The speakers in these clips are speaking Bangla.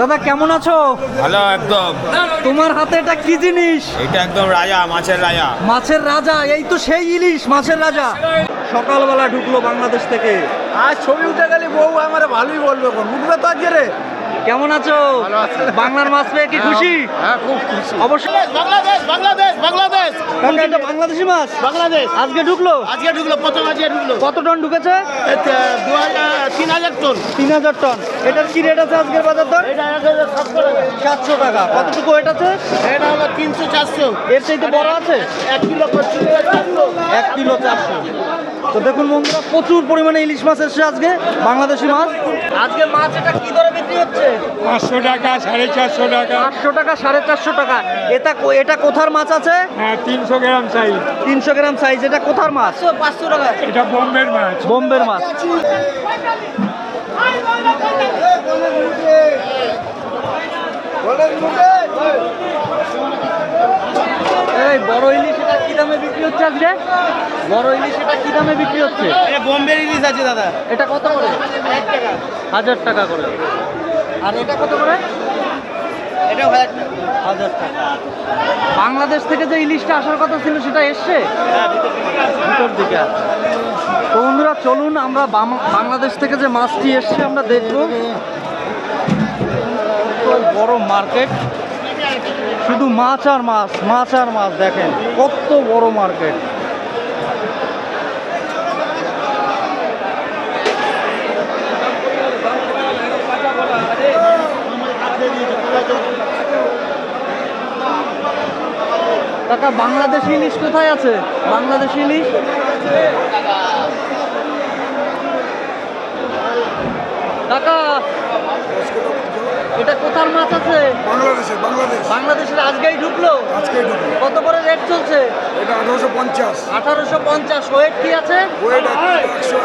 দাদা কেমন আছো? ভালো একদম। তোমার হাতে এটা কি জিনিস? এটা একদম রাজা মাছের রাজা। মাছের রাজা এই তো সেই ইলিশ মাছের রাজা। সকালবেলা ঢুকলো বাংলাদেশ থেকে। আজ ছবি উঠে গেলে বউ আমার ভালোই বলবে কোন উঠবে তো আজকে রে। কেমন আছো? বাংলার মাছ পেয়ে কি খুশি? হ্যাঁ খুব খুশি। অবশ্যই বাংলাদেশ বাংলাদেশ বাংলাদেশ। কাকা, এটা বাংলাদেশি মাছ? বাংলাদেশ। আজকে ঢুকলো? আজকে ঢুকলো প্রথম আজকে ঢুকলো। কত টন ঢুকেছে? দু হাজার তিন হাজার টন। তিন হাজার টন। এটার কি রেট আছে আজকের বাজার দর? এটা সাতশো টাকা। কতটুকু ওয়েট আছে? এটা হলো তিনশো চারশো। এর চাইতে বড় আছে? এক কিলো এক কিলো চারশো। তো দেখুন বন্ধুরা প্রচুর পরিমাণে ইলিশ মাছ এসছে আজকে বাংলাদেশি মাছ। আজকে মাছ এটা কি দরে বিক্রি হচ্ছে? পাঁচশো টাকা সাড়ে চারশো টাকা। পাঁচশো টাকা সাড়ে চারশো টাকা। এটা কো- এটা কোথার মাছ আছে? হ্যাঁ তিনশো গ্রাম চাই তিনশো গ্রাম সাইজ এটা কোথার মাছ? পাঁচশো টাকা। এটা বোম্বের মাছ। বোম্বের মাছ। এই বড় ইলিশ এটা কি দামে বিক্রি হচ্ছে আজকে? বড় ইলিশ এটা কি দামে বিক্রি হচ্ছে? বোম্বে ইলিশ আছে দাদা। এটা কত করে? হাজার টাকা করে। আর এটা কত করে? এটা হাজার টাকা হাজার টাকা। বাংলাদেশ থেকে যে ইলিশটা আসার কথা ছিল সেটা এসছে? ভিতর দিকে আছে। চলুন, আমরা বাংলাদেশ থেকে যে মাছটি এসছে, আমরা দেখব। বড় মার্কেট। শুধু মাছ আর মাছ মাছ আর মাছ, দেখেন, কত বড় মার্কেট। কাকা, বাংলাদেশি ইলিশ কোথায় আছে? বাংলাদেশি ইলিশ? কাকা এটা কোথার মাছ আছে? বাংলাদেশে বাংলাদেশ। বাংলাদেশের আজকেই ঢুকলো? আজকে ঢুকলো। কত করে রেট চলছে? এটা আঠারোশো পঞ্চাশ। আঠারোশো পঞ্চাশ। ওয়েট কি আছে? ওয়েট একশো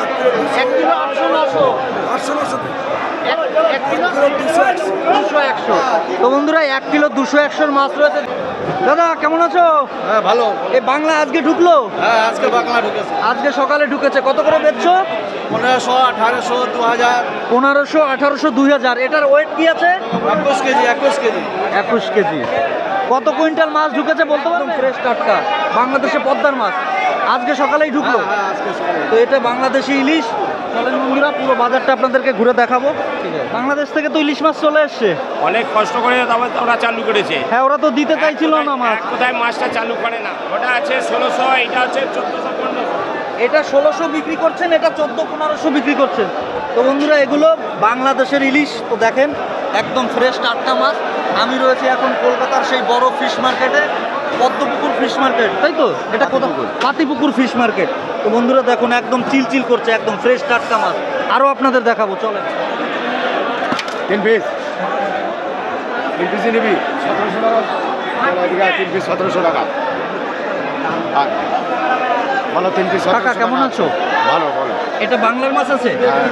এক কিলো আটশো নশো। আটশো নশো এক- এক কিলো? দুশো একশো তো বন্ধুরা এক কিলো দুশো একশোর মাছ রয়েছে। দাদা কেমন আছো? হ্যাঁ ভালো। এই বাংলা আজকে ঢুকলো? হ্যাঁ আজকে বাংলা ঢুকেছে। আজকে সকালে ঢুকেছে। কত করে বেচছো? পনেরোশো আঠারোশো দু হাজার পনেরোশো আঠারোশো দুই হাজার এটার ওয়েট কি আছে? একুশ কেজি একুশ কেজি। একুশ কেজি। কত কুইন্টাল মাছ ঢুকেছে বলতে পারবেন ফ্রেশ টাটকা। বাংলাদেশে পদ্মার মাছ। আজকে সকালেই ঢুকলো। হ্যাঁ আজকে তো এটা বাংলাদেশি ইলিশ। চলেন বন্ধুরা পুরো বাজারটা আপনাদেরকে ঘুরে দেখাবো। বাংলাদেশ থেকে তো ইলিশ মাছ চলে এসছে। অনেক কষ্ট করে তারপর ওরা চালু করেছে। হ্যাঁ ওরা তো দিতে চাইছিল না মাছ। কোথায় মাছটা চালু করে না। ওটা আছে ষোলোশো এটা হচ্ছে চোদ্দোশো পনেরোশো। এটা ষোলোশো বিক্রি করছেন এটা চোদ্দ পনেরোশো বিক্রি করছেন। তো বন্ধুরা এগুলো বাংলাদেশের ইলিশ। তো দেখেন একদম ফ্রেশ টাটকা মাছ। আমি রয়েছে এখন কলকাতার সেই বড় ফিশ মার্কেটে পদ্মপুকুর ফিশ মার্কেট তাই তো? এটা কোথাও? পাতিপুকুর ফিশ মার্কেট তো বন্ধুরা দেখুন একদম চিলচিল করছে একদম ফ্রেশ টাটকা মাছ। আরও আপনাদের দেখাবো চলেন। তিন পিস তিন পিসই নিবি? সতেরোশো টাকা। তিন পিস সতেরোশো টাকা। বলো তিন পিস কাকা কেমন আছো? ভালো বলো এটা বাংলার মাছ আছে? হ্যাঁ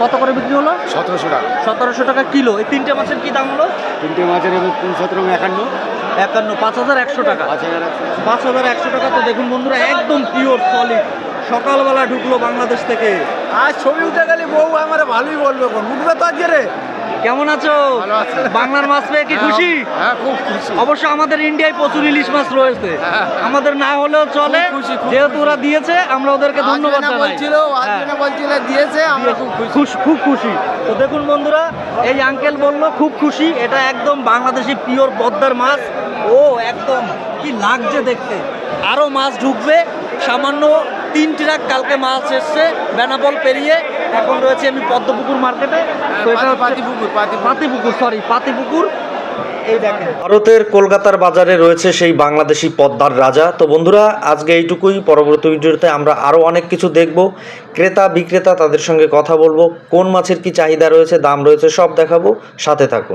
কত করে বিক্রি হলো? সতেরোশো টাকা। সতেরোশো টাকা কিলো। এই তিনটে মাছের কি দাম হলো? তিনটে মাছের সতেরো একান্ন একান্ন পাঁচ হাজার একশো টাকা। পাঁচ হাজার একশো টাকা তো দেখুন বন্ধুরা একদম পিওর সলিড সকালবেলা ঢুকলো বাংলাদেশ থেকে। আর ছবি উঠে গেলে বউ আমার ভালোই বলবে উঠবে তো আজকে রে। কেমন আছো? বাংলার মাছ পেয়ে কি খুশি? হ্যাঁ খুব খুশি। অবশ্য আমাদের ইন্ডিয়ায় প্রচুর ইলিশ মাছ রয়েছে। হ্যাঁ। আমাদের না হলেও চলে। যেহেতু ওরা দিয়েছে আমরা ওদেরকে ধন্যবাদ হ্যাঁ। দিয়েছে আমরা খুব খুশ- খুব খুশি। তো দেখুন বন্ধুরা এই আঙ্কেল বলল খুব খুশি। এটা একদম বাংলাদেশি পিওর পদ্মার মাছ। ও একদম। কি লাগছে দেখতে। আরও মাছ ঢুকবে। সামান্য তিন ট্রাক কালকে মাছ এসছে বেনাপল পেরিয়ে। এখন রয়েছে আমি পদ্মপুকুর মার্কেটে তো এটা পাতিপুকুর, পাতিপুকুর। পাতিপুকুর সরি পাতিপুকুর। ভারতের কলকাতার বাজারে রয়েছে সেই বাংলাদেশি পদ্মার রাজা। তো বন্ধুরা আজকে এইটুকুই। পরবর্তী ভিডিওতে আমরা আরও অনেক কিছু দেখব। ক্রেতা বিক্রেতা তাদের সঙ্গে কথা বলব। কোন মাছের কি চাহিদা রয়েছে দাম রয়েছে সব দেখাবো। সাথে থাকুন।